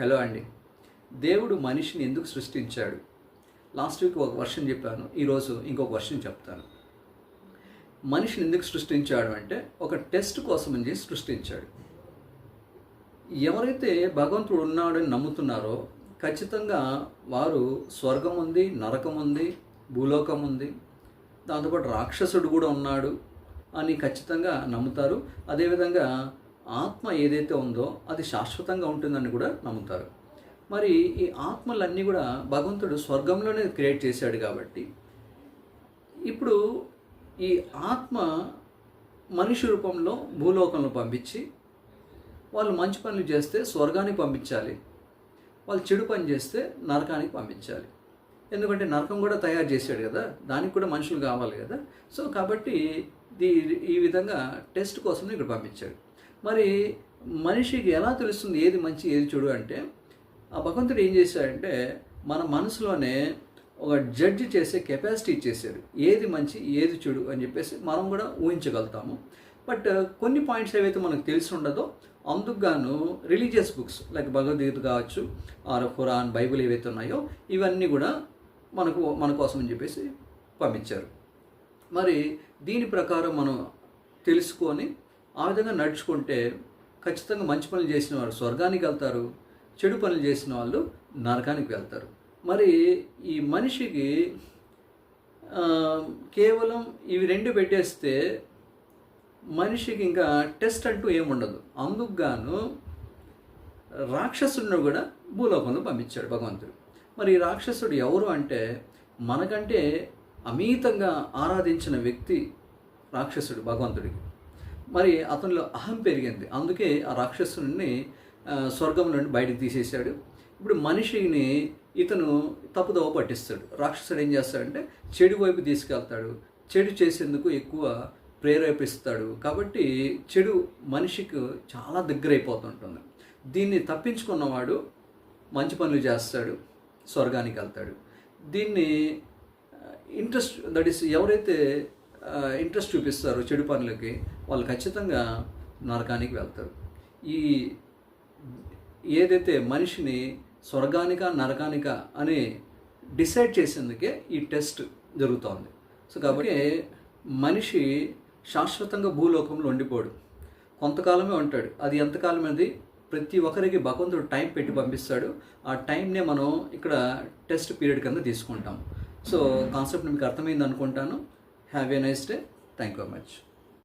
Hello అండి. దేవుడు మనిషిని ఎందుకు సృష్టించాడు? లాస్ట్ వీక్ ఒక వర్షం చెప్పాను ఈరోజు ఇంకొక వర్షం చెప్తాను. మనిషిని ఎందుకు సృష్టించాడు అంటే ఒక టెస్ట్ కోసం అని చెప్పి సృష్టించాడు. ఎవరైతే భగవంతుడు ఉన్నాడని నమ్ముతున్నారో ఖచ్చితంగా వారు స్వర్గం ఉంది నరకం ఉంది భూలోకం ఉంది దాంతోపాటు రాక్షసుడు కూడా ఉన్నాడు అని ఖచ్చితంగా నమ్ముతారు. అదేవిధంగా ఆత్మ ఏదైతే ఉందో అది శాశ్వతంగా ఉంటుందని కూడా నమ్ముతారు. మరి ఈ ఆత్మలన్నీ కూడా భగవంతుడు స్వర్గంలోనే క్రియేట్ చేశాడు కాబట్టి ఇప్పుడు ఈ ఆత్మ మనిషి రూపంలో భూలోకంలో పంపించి వాళ్ళు మంచి పనులు చేస్తే స్వర్గానికి పంపించాలి. వాళ్ళు చెడు పని చేస్తే నరకానికి పంపించాలి. ఎందుకంటే నరకం కూడా తయారు చేశాడు కదా దానికి కూడా మనుషులు కావాలి కదా. సో కాబట్టి దీ ఈ విధంగా టెస్ట్ కోసం ఇక్కడ పంపించాడు. మరి మనిషికి ఎలా తెలుస్తుంది ఏది మంచి ఏది చెడు అంటే ఆ భగవంతుడు ఏం చేశాడంటే మన మనసులోనే ఒక జడ్జి చేసే కెపాసిటీ ఇచ్చేసాడు ఏది మంచి ఏది చెడు అని చెప్పేసి మనం కూడా ఊహించగలుగుతాము. బట్ uh, కొన్ని పాయింట్స్ ఏవైతే మనకు తెలిసి ఉండదో అందుకు గాను రిలీజియస్ బుక్స్ లైక్ భగవద్గీత కావచ్చు ఆర్ ఖురాన్ బైబిల్ ఏవైతే ఉన్నాయో ఇవన్నీ కూడా మనకు మన కోసం అని చెప్పేసి పంపించారు. మరి దీని ప్రకారం మనం తెలుసుకొని ఆ విధంగా నడుచుకుంటే ఖచ్చితంగా మంచి పనులు చేసిన వారు స్వర్గానికి వెళ్తారు చెడు పనులు చేసిన వాళ్ళు నరకానికి వెళ్తారు. మరి ఈ మనిషికి కేవలం ఇవి రెండు పెట్టేస్తే మనిషికి ఇంకా టెస్ట్ అంటూ ఏముండదు. అందుకు గాను రాక్షసుడిని కూడా భూలోకంలో పంపించాడు భగవంతుడు. మరి ఈ రాక్షసుడు ఎవరు అంటే మనకంటే అమితంగా ఆరాధించిన వ్యక్తి రాక్షసుడు భగవంతుడికి. మరి అతనిలో అహం పెరిగింది. అందుకే ఆ రాక్షసుని స్వర్గం నుండి బయటకు తీసేశాడు. ఇప్పుడు మనిషిని ఇతను తప్పుదోవ పట్టిస్తాడు. రాక్షసుడు ఏం చేస్తాడంటే చెడు వైపు తీసుకెళ్తాడు. చెడు చేసేందుకు ఎక్కువ ప్రేరేపిస్తాడు. కాబట్టి చెడు మనిషికి చాలా దగ్గర అయిపోతుంటుంది దీన్ని తప్పించుకున్నవాడు మంచి పనులు చేస్తాడు స్వర్గానికి వెళ్తాడు. దీన్ని ఇంట్రెస్ట్ దట్ ఈస్ ఎవరైతే ఇంట్రెస్ట్ చూపిస్తారో చెడు పనులకి వాళ్ళు ఖచ్చితంగా నరకానికి వెళ్తారు. ఈ ఏదైతే మనిషిని స్వర్గానిక నరకానిక అని డిసైడ్ చేసేందుకే ఈ టెస్ట్ జరుగుతోంది. సో కాబట్టి మనిషి శాశ్వతంగా భూలోకంలో ఉండిపోడు. కొంతకాలమే ఉంటాడు. అది ఎంతకాలం అనేది ప్రతి ఒక్కరికి భగవంతుడు టైం పెట్టి పంపిస్తాడు. ఆ టైంనే మనం ఇక్కడ టెస్ట్ పీరియడ్ కింద తీసుకుంటాం. సో కాన్సెప్ట్ మీకు అర్థమైంది అనుకుంటాను. Have a nice day. Thank you very much.